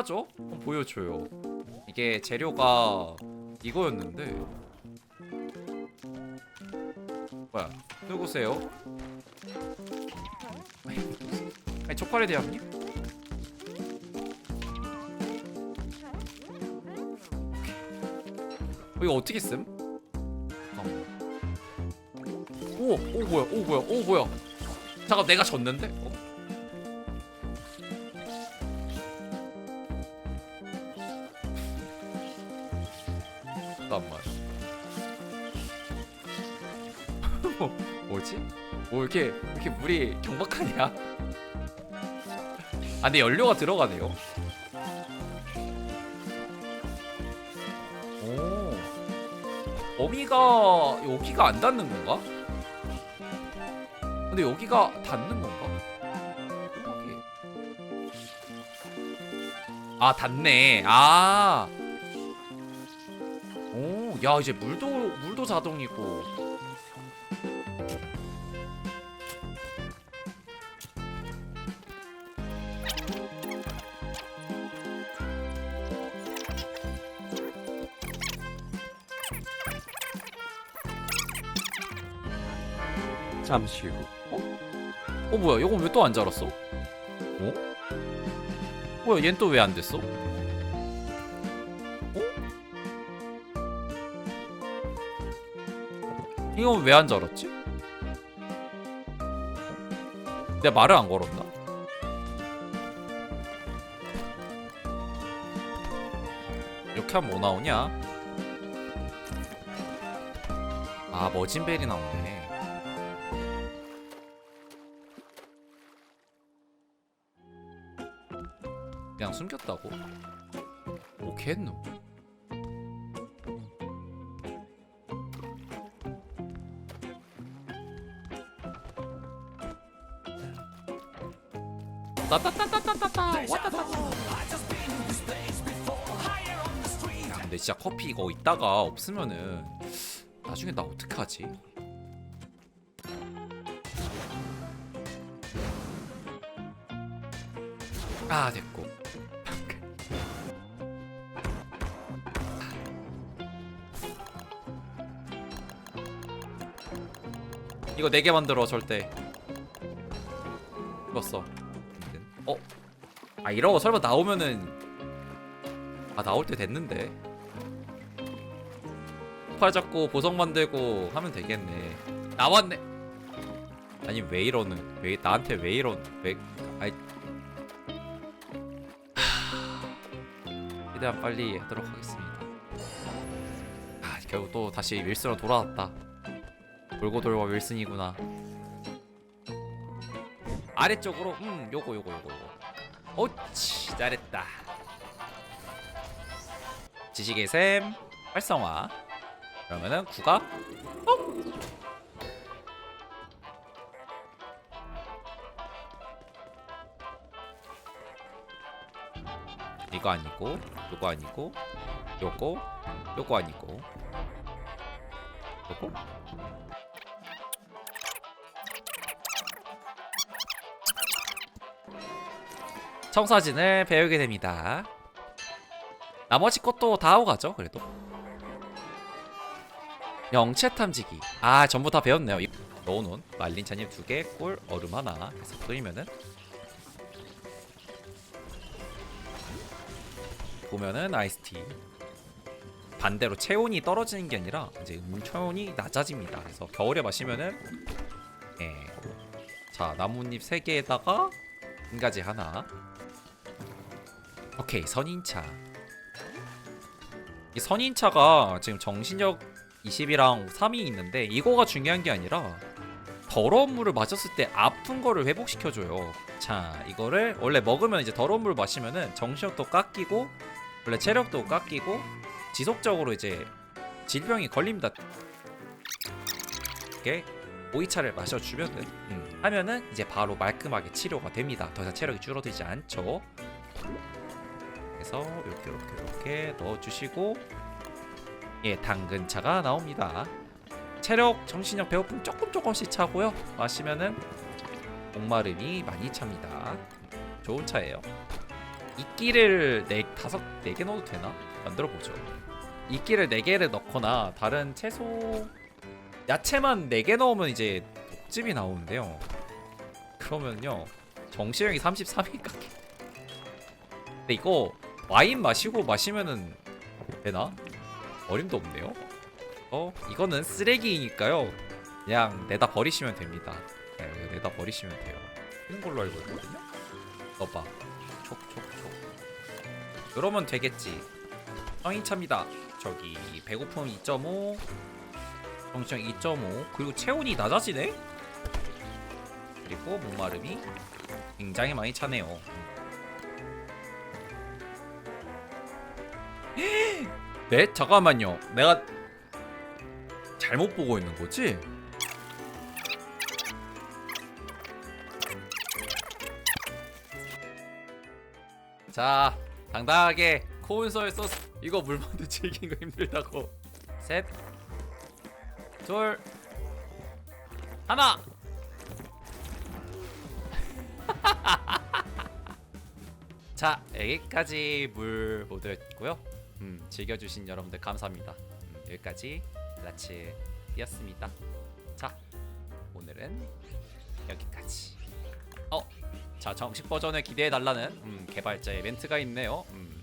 한번 보여줘요. 이게 재료가 이거였는데 뭐야 누구세요? 아니 초콜릿 대왕님? 어, 이거 어떻게 씀? 잠깐만. 오, 오 뭐야, 오 뭐야, 오 뭐야. 잠깐 내가 졌는데? 어? 잠깐만. 뭐, 뭐지? 뭐 이렇게 이렇게 물이 경박하냐? 아 근데 연료가 들어가네요. 오. 어미가 여기가 안 닿는 건가? 근데 여기가 닿는 건가? 아 닿네. 아. 오, 야 이제 물도 물도 자동이고. 잠시 후 어 뭐야? 이건 왜 또 안 자랐어? 어? 뭐야? 얜 또 왜 안 됐어? 이건 왜안 자랐지? 내가 말을 안 걸었나? 이렇게 하면 뭐 나오냐? 아 머진벨이 나오네 그냥 숨겼다고? 오케이 했노 따따따따따따 왔다따 야 근데 진짜 커피 이거 있다가 없으면은 나중에 나 어떡하지? 아 됐고. 이거 4개 만들어 절대. 죽었어 어? 아 이러고 설마 나오면은 아 나올 때 됐는데 팔 잡고 보석 만들고 하면 되겠네 나왔네 아니 왜 이러는 왜 나한테 왜 이런 왜 아이 최대한 빨리 하도록 하겠습니다. 아, 결국 또 다시 윌슨으로 돌아왔다. 돌고 돌고 윌슨이구나. 아래쪽으로 음 요거 요거 요거 요거. 오치 잘했다. 지식의 샘 활성화. 그러면은 구가 어? 이거 아니고 요거 아니고 요거 요거 아니고 요거 청사진을 배우게 됩니다. 나머지 것도 다 하고 가죠. 그래도 영체 탐지기. 아 전부 다 배웠네요. 이- 넣어놓은 말린 잔입 두 개, 꿀, 얼음 하나 해서 끓이면은 보면은 아이스티 반대로 체온이 떨어지는 게 아니라 이제 음 체온이 낮아집니다. 그래서 겨울에 마시면은 예. 자 나뭇잎 세 개에다가 한 가지 하나. 오케이 선인차. 이 선인차가 지금 정신력 20이랑 3이 있는데 이거가 중요한 게 아니라 더러운 물을 마셨을 때 아픈 거를 회복시켜줘요. 자 이거를 원래 먹으면 이제 더러운 물 마시면은 정신력도 깎이고 원래 체력도 깎이고 지속적으로 이제 질병이 걸립니다. 이렇게 오이차를 마셔주면은 음, 하면은 이제 바로 말끔하게 치료가 됩니다. 더 이상 체력이 줄어들지 않죠. 그래서 이렇게 이렇게 이렇게 넣어주시고 예 당근차가 나옵니다. 체력, 정신력, 배고픔 조금 조금씩 차고요. 마시면은 목마름이 많이 찹니다. 좋은 차예요. 이끼를 네 다섯 네 개 넣어도 되나? 만들어 보죠. 이끼를 네 개를 넣거나 다른 채소 야채만 네 개 넣으면 이제 독집이 나오는데요. 그러면요 정시형이 33일 깎게. 근데 이거 와인 마시고 마시면은 되나? 어림도 없네요. 어 이거는 쓰레기니까요. 그냥 내다 버리시면 됩니다. 네, 내다 버리시면 돼요. 이런 걸로 알고 있거든요. 넣어봐. 촉촉촉. 이러면 되겠지. 성인차입니다. 저기 배고픔 2.5, 정시형 2.5, 그리고 체온이 낮아지네. 그리고 목마름이 굉장히 많이 차네요. 네? 잠깐만요. 내가 잘못 보고 있는 거지? 자, 당당하게 코운소에 소스 이거 물 만두 즐기는 거 힘들다고. 셋, 둘, 하나. 자, 여기까지 물 모드였고요. 음, 즐겨주신 여러분들 감사합니다. 음, 여기까지 라츠였습니다. 자, 오늘은 여기까지. 어, 자 정식 버전을 기대해 달라는 음, 개발자의 멘트가 있네요. 음,